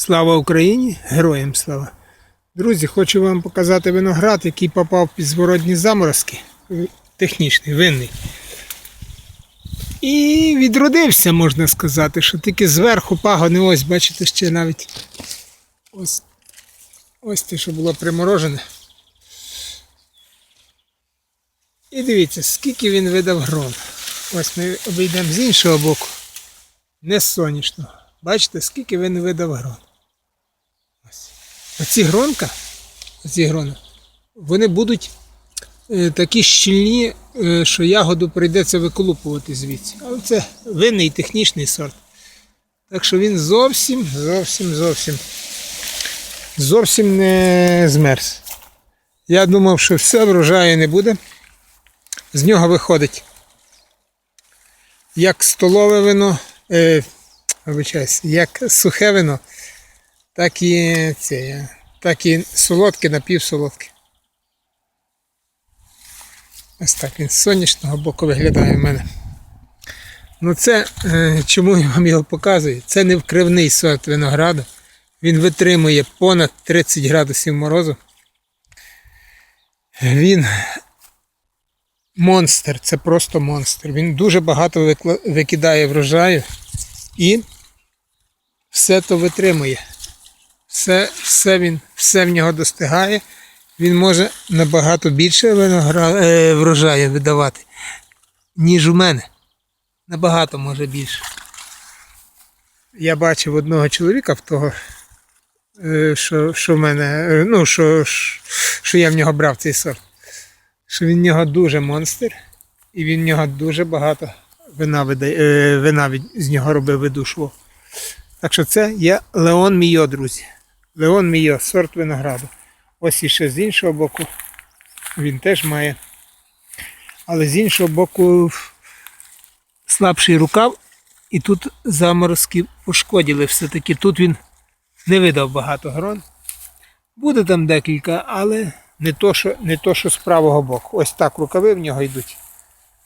Слава Україні! Героям слава! Друзі, хочу вам показати виноград, який попав під зворотні заморозки. Технічний, винний. І відродився, можна сказати, що тільки зверху пагони, ось, бачите, ще навіть ось, ось те, що було приморожене. І дивіться, скільки він видав грон. Ось ми обійдемо з іншого боку. Не сонячного. Бачите, скільки він видав грон. Оці гронка, оці грони, вони будуть е, такі щільні, е, що ягоду прийдеться виколупувати звідси. Але це винний технічний сорт. Так що він зовсім, зовсім, зовсім, зовсім не змерз. Я думав, що все врожаю не буде. З нього виходить як столове вино, е, вибачаюсь, як сухе вино, так і це, так і солодке, напівсолодке. Ось так він з сонячного боку виглядає в мене. Ну це, е, чому я вам його показую? Це не вкривний сорт винограду. Він витримує понад 30 градусів морозу. Він монстр, це просто монстр. Він дуже багато викидає врожаю і все то витримує. Все, все, він, все в нього достигає. Він може набагато більше виногра... е, врожаю видавати, ніж у мене. Набагато може більше. Я бачив одного чоловіка в того, е, що, що в мене, е, ну, що, що я в нього брав цей сорт що він в нього дуже монстр, і він в нього дуже багато вина, видає, вина від, з нього робив видушував. Так що це є Леон Мійо, друзі. Леон Мійо, сорт винограду. Ось іще з іншого боку він теж має. Але з іншого боку слабший рукав, і тут заморозки пошкодили все-таки. Тут він не видав багато грон. Буде там декілька, але не то, що, не то, що з правого боку. Ось так рукави в нього йдуть.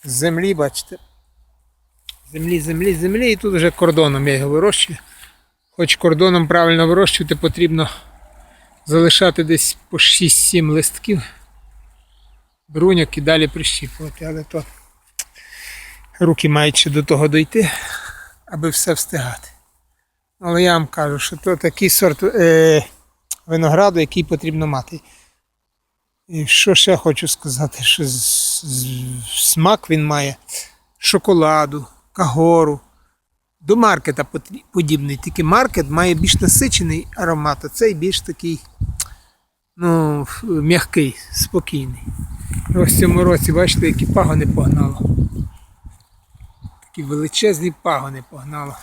З землі, бачите. Землі, землі, землі, і тут вже кордоном я його вирощую. Хоч кордоном правильно вирощувати, потрібно залишати десь по 6-7 листків бруньок і далі прищіпувати. Але то руки мають ще до того дойти, аби все встигати. Але я вам кажу, що то такий сорт е, винограду, який потрібно мати. І що ще хочу сказати, що з- з- смак він має шоколаду, кагору. До маркета подібний. Тільки маркет має більш насичений аромат, а цей більш такий ну, м'який, спокійний. Ось в цьому році, бачите, які пагони погнало. Такі величезні пагони погнало.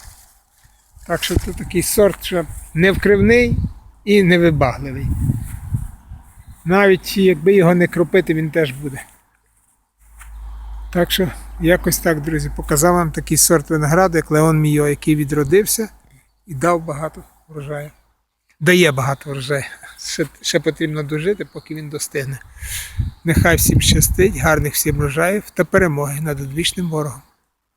Так що це такий сорт, що не вкривний і не вибагливий. Навіть якби його не кропити, він теж буде. Так що, якось так, друзі, показав вам такий сорт винограду, як Леон Мійо, який відродився і дав багато врожаю. Дає багато врожаю. Ще, ще потрібно дожити, поки він достигне. Нехай всім щастить, гарних всім врожаїв та перемоги над одвічним ворогом.